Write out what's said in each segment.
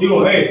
Digo, hey.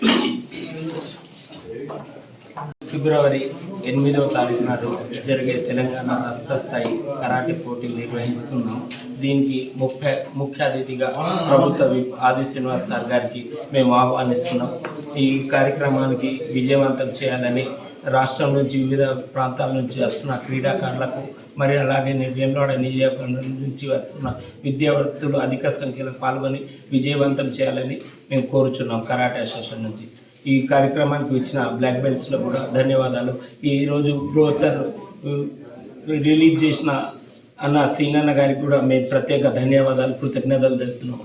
Thank you. ఫిబ్రవరి ఎనిమిదవ తారీఖు నాడు జరిగే తెలంగాణ రాష్ట్ర స్థాయి కరాటే పోటీలు నిర్వహిస్తున్నాం. దీనికి ముఖ్య ముఖ్య అతిథిగా ప్రభుత్వ విప్ ఆది శ్రీనివాస్ సార్ గారికి మేము ఆహ్వానిస్తున్నాం. ఈ కార్యక్రమానికి విజయవంతం చేయాలని రాష్ట్రం నుంచి వివిధ ప్రాంతాల నుంచి వస్తున్న క్రీడాకారులకు మరి అలాగే వేములవాడ నియోజకవర్గం నుంచి వస్తున్న విద్యార్థులు అధిక సంఖ్యలో పాల్గొని విజయవంతం చేయాలని మేము కోరుచున్నాం కరాటే అసోసియేషన్ నుంచి. ఈ కార్యక్రమానికి ఇచ్చిన బ్లాక్ బెల్ట్స్లో కూడా ధన్యవాదాలు. ఈరోజు బ్రోచర్ రిలీజ్ చేసిన అన్న సీనన్న గారికి కూడా మేము ప్రత్యేక ధన్యవాదాలు కృతజ్ఞతలు తెలుపుతున్నాం